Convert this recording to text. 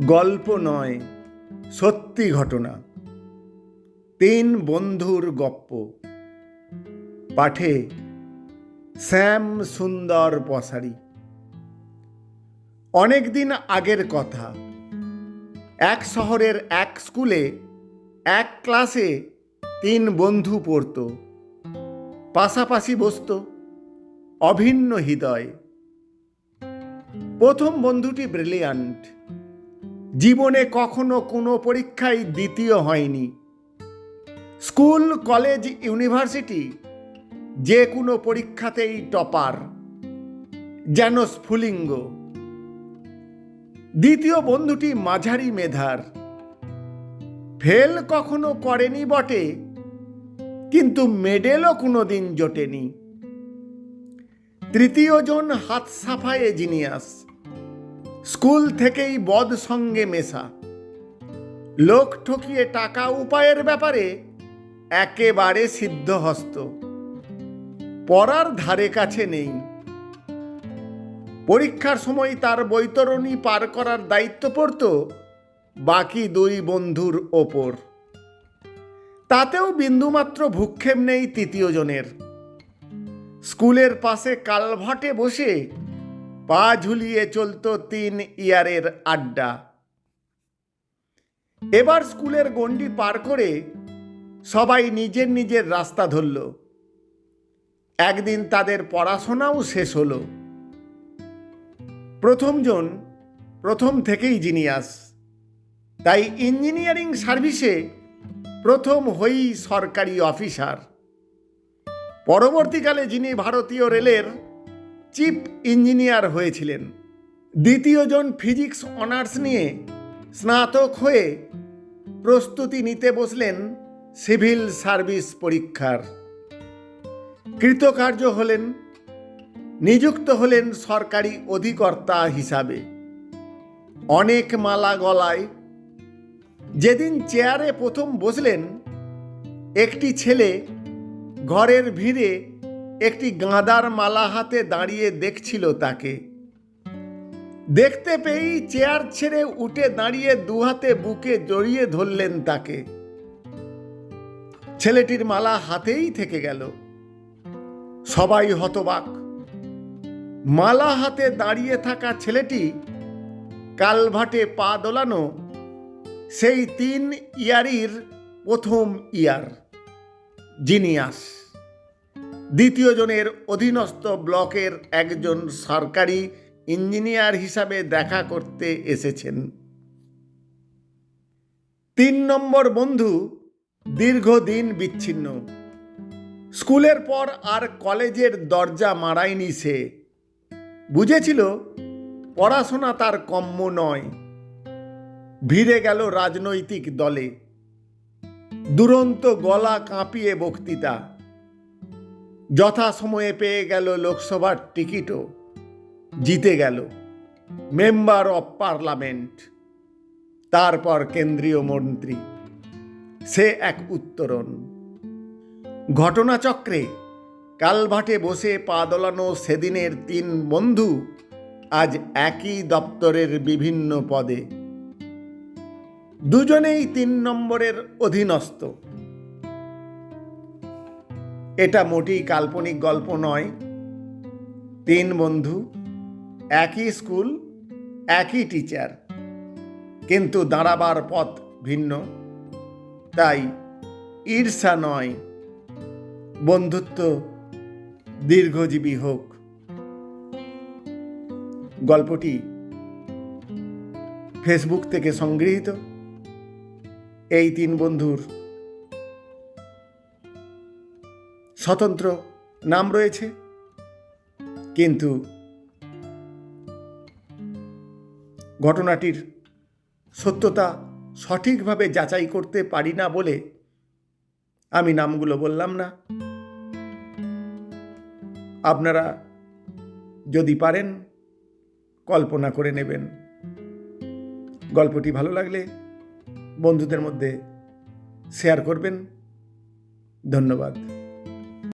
গল্প নয়, সত্যি ঘটনা। তিন বন্ধুর গপ্প। পাঠে শ্যাম সুন্দর পসারি। অনেক দিন আগের কথা। এক শহরের এক স্কুলে এক ক্লাসে তিন বন্ধু পড়ত। পাশাপাশি বসত অভিন্ন হৃদয়। প্রথম বন্ধুটি ব্রিলিয়ান্ট। জীবনে কখনো কোনো পরীক্ষায় দ্বিতীয় হয়নি। স্কুল, কলেজ, ইউনিভার্সিটি যে কোনো পরীক্ষাতেই টপার, যেন স্ফুলিঙ্গ। দ্বিতীয় বন্ধুটি মাঝারি মেধার। ফেল কখনো করেনি বটে, কিন্তু মেডেলও কোনো দিন জোটেনি। তৃতীয়জন হাত সাফায়ে জিনিয়াস। স্কুল থেকেই বদ সঙ্গে মেশা। লোক ঠকিয়ে টাকা উপায়ের ব্যাপারে একেবারে সিদ্ধহস্ত। পড়ার ধারে কাছে নেই। পরীক্ষার সময় তার বৈতরণী পার করার দায়িত্ব পড়ত বাকি দুই বন্ধুর ওপর। তাতেও বিন্দুমাত্র ভূক্ষেপ নেই তৃতীয় জনের স্কুলের পাশে কালভাটে বসে পা ঝুলিয়ে চলতো তিন ইয়ারের আড্ডা। এবার স্কুলের গণ্ডি পার করে সবাই নিজের নিজের রাস্তা ধরল। একদিন তাদের পড়াশোনাও শেষ হলো। প্রথমজন প্রথম থেকেই জিনিয়াস। তাই ইঞ্জিনিয়ারিং সার্ভিসে প্রথম হই সরকারি অফিসার। পরবর্তীকালে যিনি ভারতীয় রেলের চিফ ইঞ্জিনিয়ার হয়েছিলেন। দ্বিতীয়জন ফিজিক্স অনার্স নিয়ে স্নাতক হয়ে প্রস্তুতি নিতে বসলেন সিভিল সার্ভিস পরীক্ষার। কৃতকার্য হলেন, নিযুক্ত হলেন সরকারি অধিকর্তা হিসাবে। অনেক মালা গলায় যেদিন চেয়ারে প্রথম বসলেন, একটি ছেলে ঘরের ভিড়ে একটি গাঁদার মালা হাতে দাঁড়িয়ে দেখছিল তাকে। দেখতে পেয়েই চেয়ার ছেড়ে উঠে দাঁড়িয়ে দুহাতে বুকে জড়িয়ে ধরলেন তাকে। ছেলেটির মালা হাতেই থেকে গেল। সবাই হতবাক। মালা হাতে দাঁড়িয়ে থাকা ছেলেটি কালভাটে পা দোলানো সেই তিন ইয়ারির প্রথম ইয়ার, জিনিয়াস। দ্বিতীয় জনের অধীনস্থ ব্লকের একজন সরকারি ইঞ্জিনিয়ার হিসাবে দেখা করতে এসেছেন। তিন নম্বর বন্ধু দীর্ঘদিন বিচ্ছিন্ন। স্কুলের পর আর কলেজের দরজা মারায়নি সে। বুঝেছিল পড়াশোনা তার কম্য নয়। ভিড়ে গেল রাজনৈতিক দলে। দুরন্ত গলা কাঁপিয়ে বক্তৃতা। যথা সময়ে পেয়ে গেল লোকসভার টিকিটও। জিতে গেল মেম্বার অব পার্লামেন্ট। তারপর কেন্দ্রীয় মন্ত্রী। সে এক উত্তরণ। ঘটনাচক্রে কালভাটে বসে পা দোলানো সেদিনের তিন বন্ধু আজ একই দপ্তরের বিভিন্ন পদে। দুজনেই তিন নম্বরের অধীনস্থ। এটা মোটেই কাল্পনিক গল্প নয়। তিন বন্ধু, একই স্কুল, একই টিচার, কিন্তু দাঁড়াবার পথ ভিন্ন। তাই ঈর্ষা নয়, বন্ধুত্ব দীর্ঘজীবী হোক। গল্পটি ফেসবুক থেকে সংগৃহীত। এই তিন বন্ধুর স্বতন্ত্র নাম রয়েছে। কিন্তু ঘটনাটির সত্যতা সঠিকভাবে যাচাই করতে পারি না বলে আমি নামগুলো বললাম না। আপনারা যদি পারেন, কল্পনা করে নেবেন। গল্পটি ভালো লাগলে বন্ধুদের মধ্যে শেয়ার করবেন। ধন্যবাদ।